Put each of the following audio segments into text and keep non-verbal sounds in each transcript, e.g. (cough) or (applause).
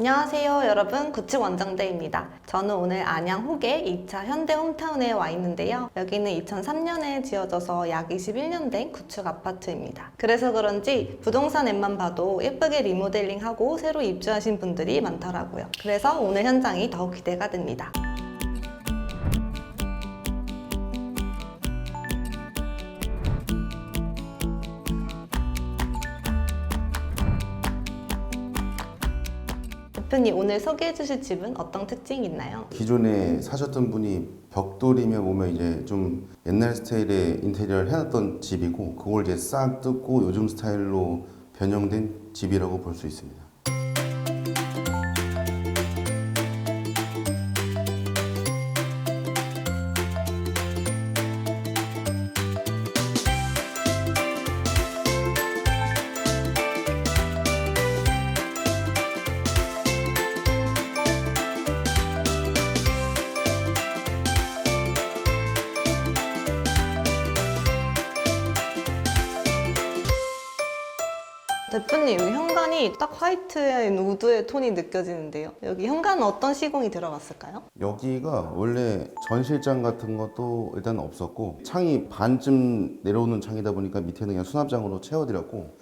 안녕하세요 여러분 구축 원정대입니다. 저는 오늘 안양 호계 2차 현대 홈타운에 와 있는데요. 여기는 2003년에 지어져서 약 21년 된 구축 아파트입니다. 그래서 그런지 부동산 앱만 봐도 예쁘게 리모델링하고 새로 입주하신 분들이 많더라고요. 그래서 오늘 현장이 더욱 기대가 됩니다. 대표님 오늘 소개해 주실 집은 어떤 특징이 있나요? 기존에 사셨던 분이 벽돌이며 보면 이제 좀 옛날 스타일의 인테리어를 해놨던 집이고 그걸 이제 싹 뜯고 요즘 스타일로 변형된 집이라고 볼 수 있습니다. 대표님 여기 현관이 딱 화이트 앤 우드의 톤이 느껴지는데요. 여기 현관은 어떤 시공이 들어갔을까요? 여기가 원래 전실장 같은 것도 일단 없었고 창이 반쯤 내려오는 창이다 보니까 밑에는 그냥 수납장으로 채워드렸고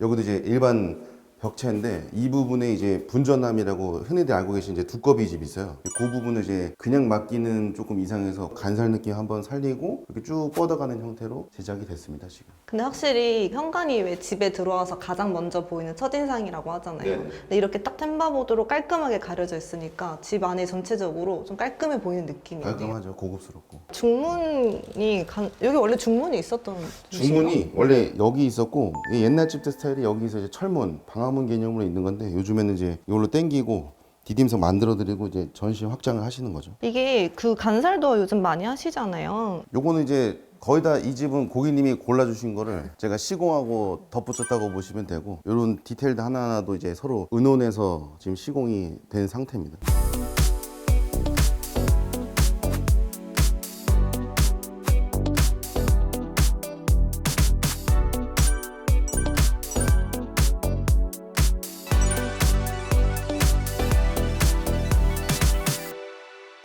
여기도 이제 일반 벽체인데 이 부분에 이제 분전함이라고 흔히들 알고 계신 이제 두꺼비 집 있어요. 그 부분을 이제 그냥 맡기는 조금 이상해서 간살 느낌 한번 살리고 이렇게 쭉 뻗어가는 형태로 제작이 됐습니다 지금. 근데 확실히 현관이 왜 집에 들어와서 가장 먼저 보이는 첫인상이라고 하잖아요. 네네. 근데 이렇게 딱 템바보드로 깔끔하게 가려져 있으니까 집 안에 전체적으로 좀 깔끔해 보이는 느낌이에요. 깔끔하죠, 고급스럽고. 중문이 간- 여기 원래 중문이 있었던 중문이 원래 여기 있었고 이 옛날 집들 스타일이 여기서 이제 철문, 방화문 개념으로 있는 건데 요즘에는 이제 이걸로 땡기고 디딤석 만들어드리고 이제 전시 확장을 하시는 거죠. 이게 그 간살도 요즘 많이 하시잖아요. 요거는 이제 거의 다 이 집은 고객님이 골라주신 거를 제가 시공하고 덧붙였다고 보시면 되고 이런 디테일들 하나하나도 이제 서로 의논해서 지금 시공이 된 상태입니다.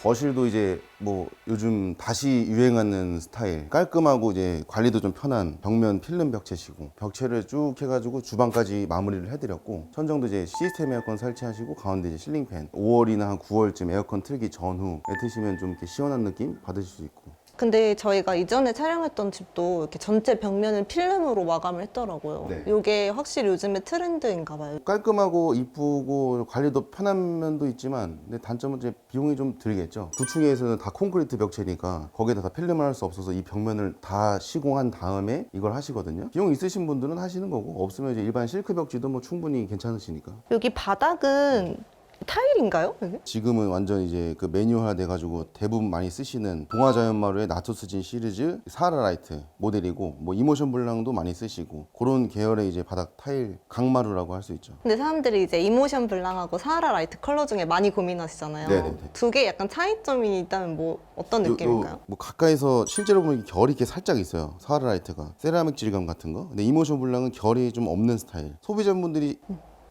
거실도 이제 뭐 요즘 다시 유행하는 스타일. 깔끔하고 이제 관리도 좀 편한 벽면 필름 벽체시고 벽체를 쭉 해가지고 주방까지 마무리를 해드렸고 천정도 이제 시스템 에어컨 설치하시고 가운데 이제 실링팬. 5월이나 한 9월쯤 에어컨 틀기 전후에 트시면 좀 이렇게 시원한 느낌 받으실 수 있고 근데 저희가 이전에 촬영했던 집도 이렇게 전체 벽면을 필름으로 마감을 했더라고요. 네. 이게 확실히 요즘의 트렌드인가 봐요. 깔끔하고 이쁘고 관리도 편한 면도 있지만 근데 단점은 이제 비용이 좀 들겠죠. 9층에서는 다 콘크리트 벽체니까 거기에다 다 필름을 할 수 없어서 이 벽면을 다 시공한 다음에 이걸 하시거든요. 비용 있으신 분들은 하시는 거고 없으면 이제 일반 실크 벽지도 뭐 충분히 괜찮으시니까. 여기 바닥은 타일인가요? 여기? 지금은 완전 이제 그 매뉴얼화 돼가지고 대부분 많이 쓰시는 동화자연마루의 나토스진 시리즈 사하라라이트 모델이고 뭐 이모션 블랑도 많이 쓰시고 그런 계열의 이제 바닥 타일 강마루라고 할 수 있죠. 근데 사람들이 이제 이모션 블랑하고 사하라 라이트 컬러 중에 많이 고민하시잖아요. 네네네. 두 개 약간 차이점이 있다면 뭐 어떤 요- 느낌일까요? 요, 뭐 가까이서 실제로 보면 이게 결이 이렇게 살짝 있어요. 사하라이트가 세라믹 질감 같은 거. 근데 이모션 블랑은 결이 좀 없는 스타일. 소비자분들이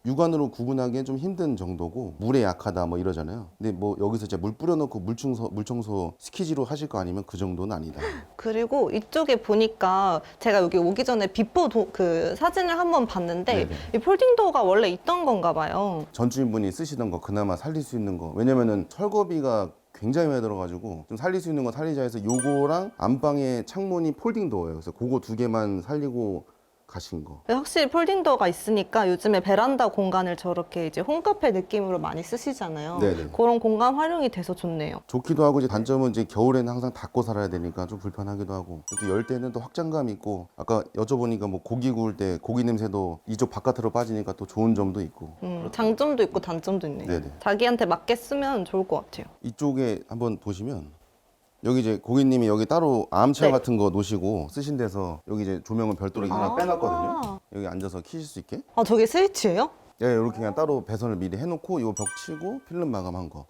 육안으로 구분하기엔 좀 힘든 정도고 물에 약하다 뭐 이러잖아요. 근데 뭐 여기서 이제 물 뿌려놓고 물청소 물청소 스키지로 하실 거 아니면 그 정도는 아니다. 그리고 이쪽에 보니까 제가 여기 오기 전에 비포 도- 그 사진을 한번 봤는데 네네. 이 폴딩 도어가 원래 있던 건가 봐요. 전주인분이 쓰시던 거 그나마 살릴 수 있는 거. 왜냐면은 철거비가 굉장히 많이 들어가지고 좀 살릴 수 있는 거 살리자 해서 요거랑 안방에 창문이 폴딩 도어예요. 그래서 그거 두 개만 살리고 가신 거. 확실히 폴딩 도어가 있으니까 요즘에 베란다 공간을 저렇게 이제 홈카페 느낌으로 많이 쓰시잖아요. 네네. 그런 공간 활용이 돼서 좋네요. 좋기도 하고 이제 단점은 이제 겨울에는 항상 닫고 살아야 되니까 좀 불편하기도 하고 또 열 때는 또 확장감 있고 아까 여쭤보니까 뭐 고기 구울 때 고기 냄새도 이쪽 바깥으로 빠지니까 또 좋은 점도 있고 음, 장점도 있고 단점도 있네요. 네네. 자기한테 맞게 쓰면 좋을 것 같아요. 이쪽에 한번 보시면 여기 이제 고객님이 여기 따로 암체어 네. 같은 거 놓으시고 쓰신 데서 여기 이제 조명을 별도로 하나 아. 빼놨거든요 여기 앉아서 키실 수 있게 아, 저게 스위치예요? 예, 이렇게 그냥 따로 배선을 미리 해놓고 이거 벽 치고 필름 마감한 거.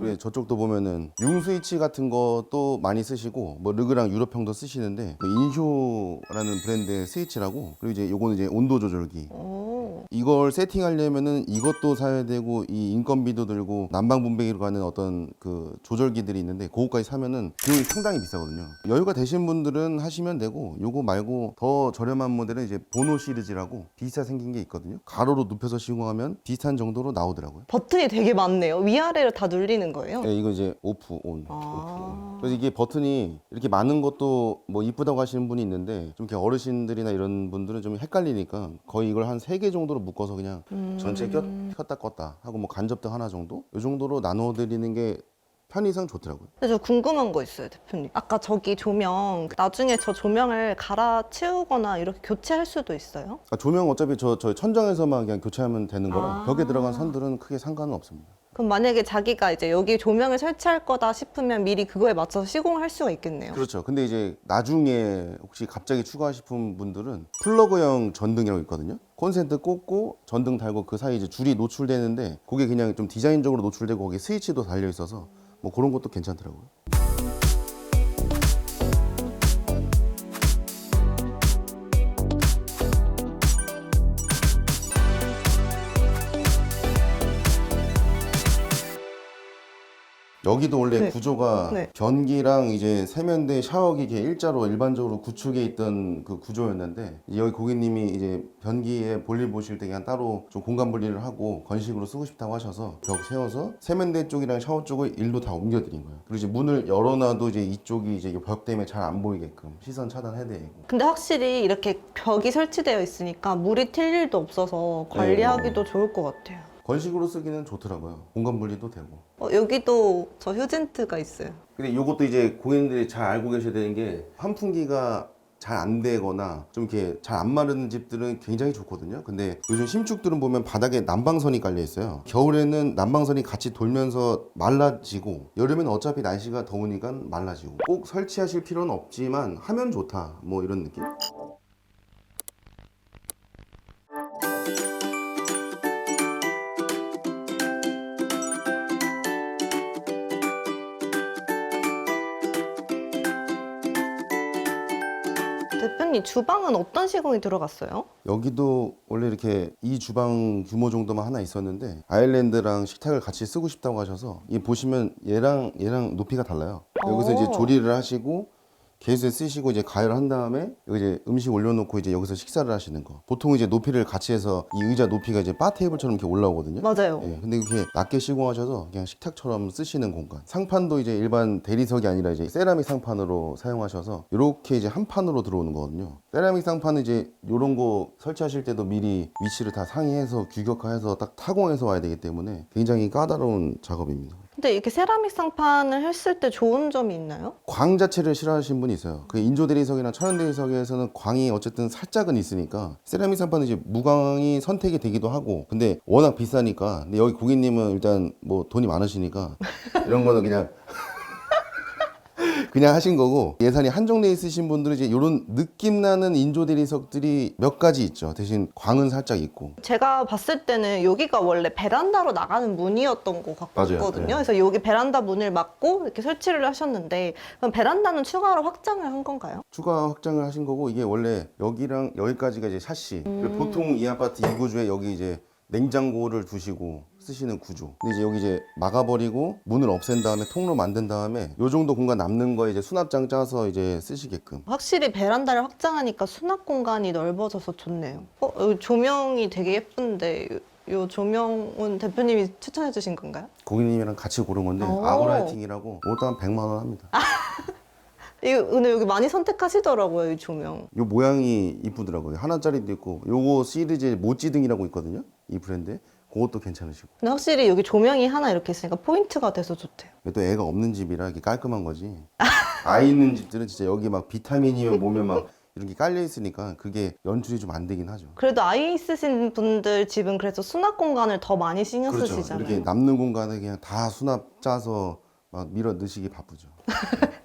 그리고 저쪽도 보면은 융 스위치 같은 것도 많이 쓰시고 뭐 르그랑 유럽형도 쓰시는데 그 인효라는 브랜드의 스위치라고 그리고 이제 요거는 이제 온도 조절기. 오. 이걸 세팅하려면은 이것도 사야 되고 이 인건비도 들고 난방 분배기로 가는 어떤 그 조절기들이 있는데 그거까지 사면은 비용이 상당히 비싸거든요. 여유가 되신 분들은 하시면 되고 요거 말고 더 저렴한 모델은 이제 보노 시리즈라고 비슷하게 생긴 게 있거든요. 가로로 눕혀서 시공하면 비슷한 정도로 나오더라고요. 버튼이 되게 많네요. 위아래로 다 눌리는 거예요. 네, 이거 이제 오프 온, 아. 오프 온. 그래서 이게 버튼이 이렇게 많은 것도 뭐 이쁘다고 하시는 분이 있는데 좀 이렇게 어르신들이나 이런 분들은 좀 헷갈리니까 거의 이걸 한 세 개 정도 로 묶어서 그냥 음. 전체 꼈, 켰다 껐다 하고 뭐 간접등 하나 정도 이 정도로 나눠 드리는 게 편의상 좋더라고요. 근데 저 궁금한 거 있어요, 대표님. 아까 저기 조명, 나중에 저 조명을 갈아치우거나 이렇게 교체할 수도 있어요? 아, 조명 어차피 저, 저 천장에서만 그냥 교체하면 되는 거라 아. 벽에 들어간 선들은 크게 상관은 없습니다. 그럼 만약에 자기가 이제 여기 조명을 설치할 거다 싶으면 미리 그거에 맞춰서 시공을 할 수가 있겠네요. 그렇죠. 근데 이제 나중에 혹시 갑자기 추가하시는 분들은 플러그형 전등이라고 있거든요. 콘센트 꽂고 전등 달고 그 사이 이제 줄이 노출되는데 그게 그냥 좀 디자인적으로 노출되고 거기에 스위치도 달려 있어서 뭐 그런 것도 괜찮더라고요. 여기도 원래 네. 구조가 네. 변기랑 이제 세면대 샤워기 이게 일자로 일반적으로 구축해 있던 그 구조였는데 여기 고객님이 이제 변기에 볼일 보실 때 그냥 따로 좀 공간 분리를 하고 건식으로 쓰고 싶다고 하셔서 벽 세워서 세면대 쪽이랑 샤워 쪽을 일로 다 옮겨드린 거예요. 그리고 이제 문을 열어놔도 이제 이쪽이 이제 이벽 때문에 잘 안 보이게끔 시선 차단해야 되고. 근데 확실히 이렇게 벽이 설치되어 있으니까 물이 튈 일도 없어서 관리하기도 좋을 것 같아요. 건식으로 쓰기는 좋더라고요. 공간 분리도 되고. 어, 여기도 저 휴젠트가 있어요. 근데 이것도 이제 고객님들이 잘 알고 계셔야 되는 게 환풍기가 잘 안 되거나 좀 이렇게 잘 안 마르는 집들은 굉장히 좋거든요. 근데 요즘 신축들은 보면 바닥에 난방선이 깔려 있어요. 겨울에는 난방선이 같이 돌면서 말라지고 여름에는 어차피 날씨가 더우니까 말라지고 꼭 설치하실 필요는 없지만 하면 좋다. 뭐 이런 느낌. 대표님 주방은 어떤 시공이 들어갔어요? 여기도 원래 이렇게 이 주방 규모 정도만 하나 있었는데 아일랜드랑 식탁을 같이 쓰고 싶다고 하셔서 이 보시면 얘랑 얘랑 높이가 달라요. 여기서 이제 오. 조리를 하시고 게스에 쓰시고 이제 가열한 다음에 여기 이제 음식 올려놓고 이제 여기서 식사를 하시는 거. 보통 이제 높이를 같이 해서 이 의자 높이가 이제 바 테이블처럼 이렇게 올라오거든요. 맞아요. 예, 근데 이렇게 낮게 시공하셔서 그냥 식탁처럼 쓰시는 공간. 상판도 이제 일반 대리석이 아니라 이제 세라믹 상판으로 사용하셔서 이렇게 이제 한 판으로 들어오는 거거든요. 세라믹 상판은 이제 이런 거 설치하실 때도 미리 위치를 다 상의해서 규격화해서 딱 타공해서 와야 되기 때문에 굉장히 까다로운 작업입니다. 근데 이렇게 세라믹 상판을 했을 때 좋은 점이 있나요? 광 자체를 싫어하시는 분이 있어요. 그 인조 대리석이나 천연 대리석에서는 광이 어쨌든 살짝은 있으니까 세라믹 상판은 이제 무광이 선택이 되기도 하고 근데 워낙 비싸니까 근데 여기 고객님은 일단 뭐 돈이 많으시니까 이런 거는 그냥 그냥 하신 거고 예산이 한정돼 있으신 분들은 이제 이런 느낌 나는 인조 대리석들이 몇 가지 있죠. 대신 광은 살짝 있고 제가 봤을 때는 여기가 원래 베란다로 나가는 문이었던 것 맞아요. 같거든요. 네. 그래서 여기 베란다 문을 막고 이렇게 설치를 하셨는데 그럼 베란다는 추가로 확장을 한 건가요? 추가 확장을 하신 거고 이게 원래 여기랑 여기까지가 이제 샤시. 그리고 보통 이 아파트 이 구조에 여기 이제 냉장고를 두시고 쓰시는 구조. 근데 이제 여기 이제 막아버리고 문을 없앤 다음에 통로 만든 다음에 요 정도 공간 남는 거에 이제 수납장 짜서 이제 쓰시게끔. 확실히 베란다를 확장하니까 수납 공간이 넓어져서 좋네요. 어, 여기 조명이 되게 예쁜데 요, 요 조명은 대표님이 추천해 주신 건가요? 고객님이랑 같이 고른 건데 오. 아고라이팅이라고 이것도 한 100만 원 합니다. (laughs) 이거 근데 여기 많이 선택하시더라고요, 이 조명. 요 모양이 이쁘더라고요. 하나짜리도 있고 요거 시리즈 모찌등이라고 있거든요. 이 브랜드. 그것도 괜찮으시고. 근데 확실히 여기 조명이 하나 이렇게 있으니까 포인트가 돼서 좋대요. 또 애가 없는 집이라 이렇게 깔끔한 거지. 아이 있는 집들은 진짜 여기 막 비타민이면 뭐면 막 이렇게 깔려 있으니까 그게 연출이 좀 안 되긴 하죠. 그래도 아이 있으신 분들 집은 그래서 수납 공간을 더 많이 신경 그렇죠. 쓰시잖아요. 이렇게 남는 공간에 그냥 다 수납 짜서 막 밀어 넣으시기 바쁘죠. (laughs)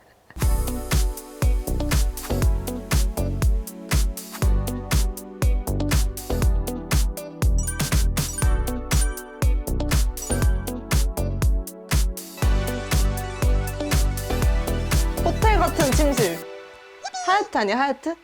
아니야, 하얏트?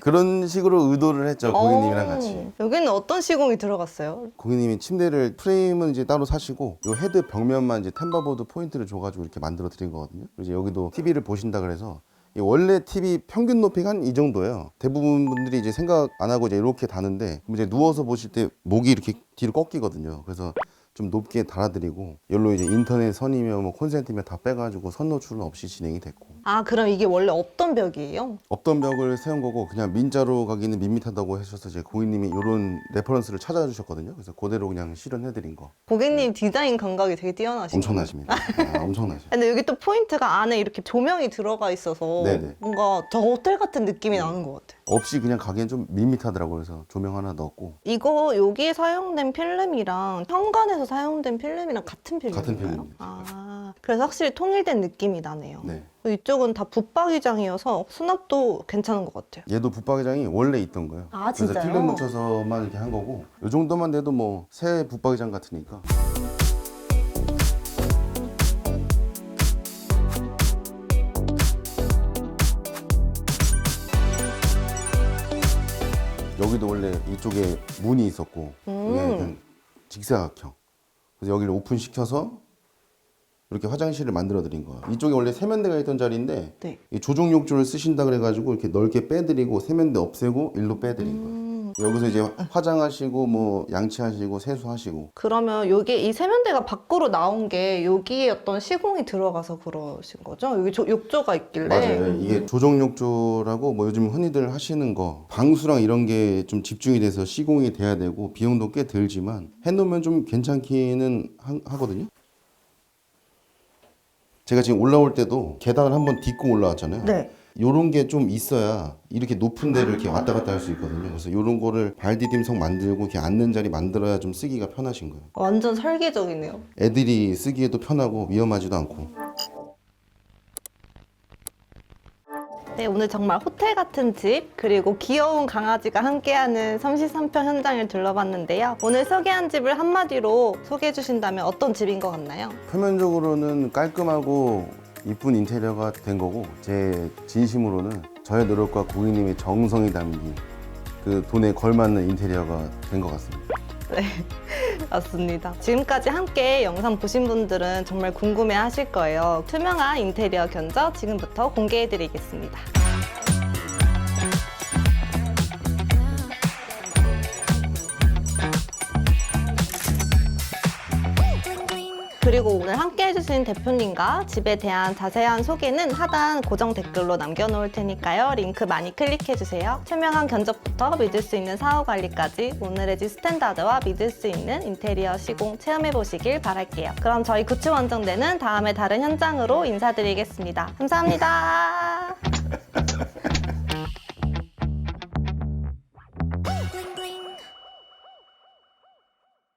그런 식으로 의도를 했죠 고객님이랑 어, 같이. 여기는 어떤 시공이 들어갔어요? 고객님이 침대를 프레임은 이제 따로 사시고 요 헤드 벽면만 이제 템바보드 포인트를 줘가지고 이렇게 만들어 드린 거거든요. 그래서 여기도 TV를 보신다 그래서 이 원래 TV 평균 높이가 한 이 정도예요. 대부분 분들이 이제 생각 안 하고 이제 이렇게 다는데 이제 누워서 보실 때 목이 이렇게 뒤로 꺾이거든요. 그래서 좀 높게 달아드리고 열로 이제 인터넷 선이며 뭐 콘센트며 다 빼가지고 선 노출은 없이 진행이 됐고 아 그럼 이게 원래 없던 벽이에요? 없던 벽을 세운 거고 그냥 민자로 가기는 밋밋하다고 하셔서 이제 고객님이 이런 레퍼런스를 찾아주셨거든요. 그래서 그대로 그냥 실현해드린 거. 고객님 디자인 감각이 되게 뛰어나신 것 엄청나십니다. 아, (laughs) 엄청나죠. 근데 여기 또 포인트가 안에 이렇게 조명이 들어가 있어서 네네. 뭔가 저 호텔 같은 느낌이 나는 것 같아요. 없이 그냥 가기엔 좀 밋밋하더라고요. 그래서 조명 하나 넣었고 이거 여기에 사용된 필름이랑 현관에서 사용된 필름이랑 같은 필름인가요? 같은 필름입니다. 아, 그래서 확실히 통일된 느낌이 나네요. 네. 이쪽은 다 붙박이장이어서 수납도 괜찮은 것 같아요. 얘도 붙박이장이 원래 있던 거예요. 아, 그래서 진짜요? 필름 묻혀서만 이렇게 한 거고 이 정도만 돼도 뭐 새 붙박이장 같으니까 여기도 원래 이쪽에 문이 있었고 음. 이게 약간 직사각형 그래서 여기를 오픈 시켜서 이렇게 화장실을 만들어 드린 거예요. 이쪽에 원래 세면대가 있던 자리인데 네. 이 조종 욕조를 쓰신다 그래가지고 이렇게 넓게 빼드리고 세면대 없애고 일로 빼드린 거예요. 음, 여기서 이제 화장하시고 뭐 양치하시고 세수하시고 그러면 여기 이 세면대가 밖으로 나온 게 여기에 어떤 시공이 들어가서 그러신 거죠? 여기 조- 욕조가 있길래. 맞아요. 이게 조종 욕조라고 뭐 요즘 흔히들 하시는 거 방수랑 이런 게 좀 집중이 돼서 시공이 돼야 되고 비용도 꽤 들지만 해놓으면 좀 괜찮기는 하, 하거든요. 제가 지금 올라올 때도 계단을 한번 딛고 올라왔잖아요. 네. 요런 게 좀 있어야 이렇게 높은 데를 이렇게 왔다 갔다 할 수 있거든요. 그래서 요런 거를 발 디딤석 만들고 이렇게 앉는 자리 만들어야 좀 쓰기가 편하신 거예요. 완전 설계적이네요. 애들이 쓰기에도 편하고 위험하지도 않고. 네, 오늘 정말 호텔 같은 집, 그리고 귀여운 강아지가 함께하는 33평 현장을 둘러봤는데요. 오늘 소개한 집을 한마디로 소개해 주신다면 어떤 집인 것 같나요? 표면적으로는 깔끔하고 이쁜 인테리어가 된 거고 제 진심으로는 저의 노력과 고객님의 정성이 담긴 그 돈에 걸맞는 인테리어가 된 것 같습니다. 네, (laughs) 맞습니다. 지금까지 함께 영상 보신 분들은 정말 궁금해 하실 거예요. 투명한 인테리어 견적 지금부터 공개해 드리겠습니다. 그리고 오늘 함께 해주신 대표님과 집에 대한 자세한 소개는 하단 고정 댓글로 남겨놓을 테니까요. 링크 많이 클릭해주세요. 투명한 견적부터 믿을 수 있는 사후 관리까지 오늘의 집 스탠다드와 믿을 수 있는 인테리어 시공 체험해보시길 바랄게요. 그럼 저희 구추 원정대는 다음에 다른 현장으로 인사드리겠습니다. 감사합니다.